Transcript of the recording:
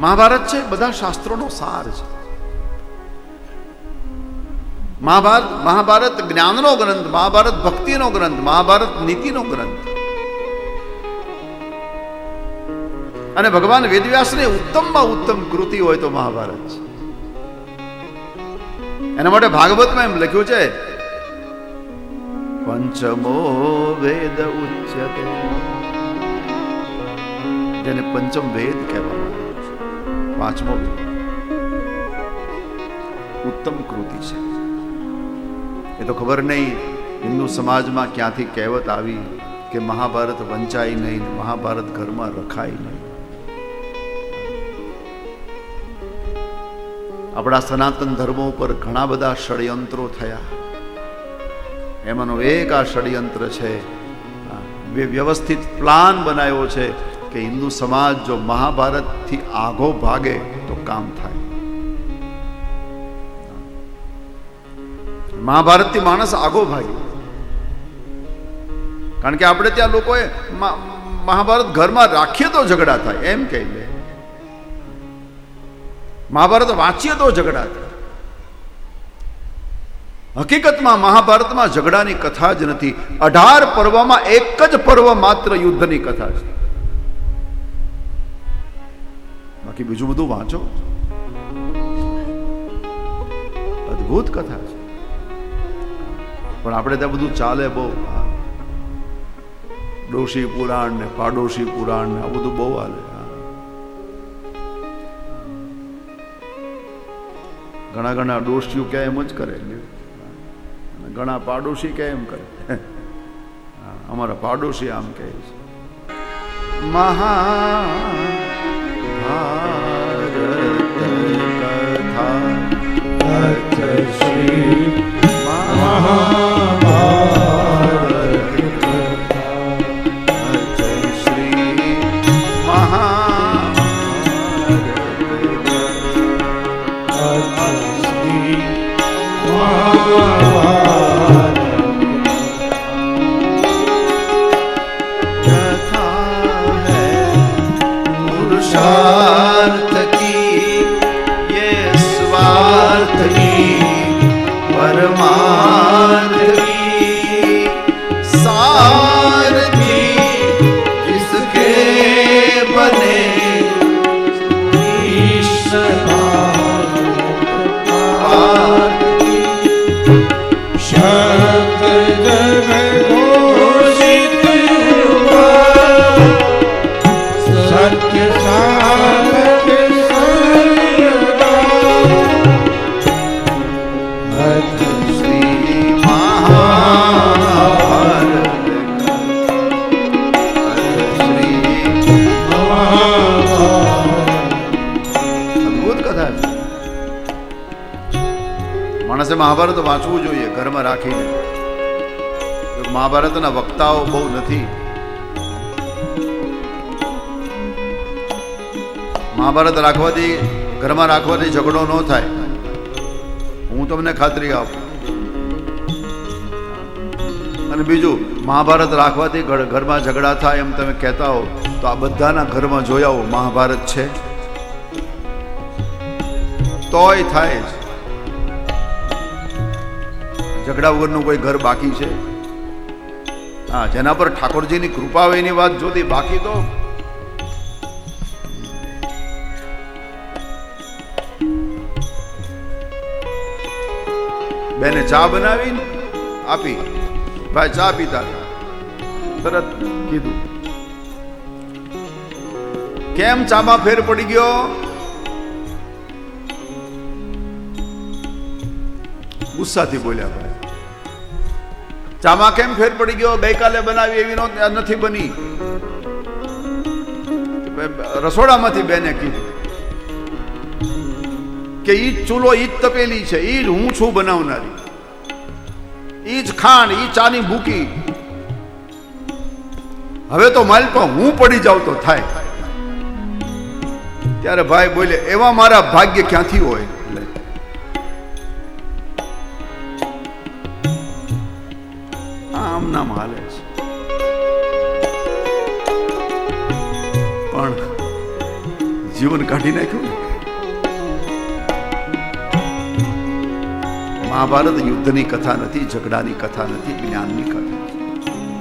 મહાભારત છે, બધા શાસ્ત્રોનો સાર છે. મહાભારત મહાભારત જ્ઞાનનો ગ્રંથ, મહાભારત ભક્તિનો ગ્રંથ, મહાભારત નીતિનો ગ્રંથ. અને ભગવાન વેદવ્યાસની ઉત્તમમાં ઉત્તમ કૃતિ હોય તો મહાભારત છે. એના માટે ભાગવતમાં એમ લખ્યું છે, પંચમો વેદ ઉચ્યતે. જેને પંચમ વેદ કહેવામાં પાંચમો ઉત્તમ કૃતિ છે. એ તો ખબર નહીં, હિન્દુ સમાજમાં ક્યાંથી કહેવત આવી કે મહાભારત વંચાય નહીં, મહાભારત ઘરમાં રખાય નહીં. આપણા સનાતન ધર્મો ઉપર ઘણા બધા ષડયંત્રો થયા. એમાંનો એક આ ષડયંત્ર છે વ્યવસ્થિત પ્લાન બનાવ્યો છે. કે હિન્દુ સમાજ જો મહાભારતથી આઘો ભાગે તો કામ થાય. મહાભારતથી માણસ આગો ભાગ્યો કારણ કે આપણે ત્યાં લોકોએ મહાભારત ઘરમાં રાખીએ તો ઝઘડા થાય, એમ કહી લે મહાભારત વાંચીએ તો ઝઘડા થાય. હકીકતમાં મહાભારતમાં ઝઘડાની કથા જ નથી. અઢાર પર્વમાં એક જ પર્વ માત્ર યુદ્ધની કથા છે. બાકી બીજું બધું વાંચો. અદ્ભુત કથા છે. પણ આપણે ત્યાં બધું ચાલે બહુ. ડોશી પુરાણ ને પાડોશી પુરાણ ને આ બધું બહુ હાલે. ઘણા ઘણા ડોશીઓ કે એમ જ કરે. ઘણા પાડોશી કે એમ કરે. અમારા પાડોશી આમ કહે છે. મહાભારત કથા શ્રી મહાભારત shan મહાભારત વાંચવું જોઈએ, ઘરમાં રાખીને. મહાભારતના વક્તાઓ બહુ નથી. મહાભારત રાખવાથી, ઘરમાં રાખવાથી ઝઘડો ન થાય. હું તમને ખાતરી આપું. અને બીજું, મહાભારત રાખવાથી ઘર- ઘરમાં ઝઘડા થાય એમ તમે કહેતા હો, તો આ બધાના ઘરમાં જોયા હો મહાભારત છે. તોય થાય જ. ઝઘડા વગરનું કોઈ ઘર બાકી છે? હા, જેના પર ઠાકોરજીની કૃપા હોય એની વાત જોતી બાકી તો? બેને ચા બનાવી આપી. ભાઈ, ચા પીતા તરત કીધું, કેમ ચામાં ફેર પડી ગયો? ગુસ્સાથી બોલ્યા, ભાઈ ચામાં કેમ ફેર પડી ગયો? ગઈકાલે બનાવી એવી નથી બની. રસોડામાંથી બેને કીધું કે ઈ જ ચૂલો ઈ જ તપેલી છે. ઈ જ હું છું બનાવનારી. ઈ જ ખાંડ, ઈ ચાની ભૂકી. હવે તો માલ પર હું પડી જાઉં તો થાય. ત્યારે ભાઈ બોલે, એવા મારા ભાગ્ય ક્યાંથી હોય? આમ નામ હાલે છે. પણ જીવન કાઢી નાખ્યું મહાભારત યુદ્ધની કથા નથી, ઝઘડાની કથા નથી, જ્ઞાનની કથા છે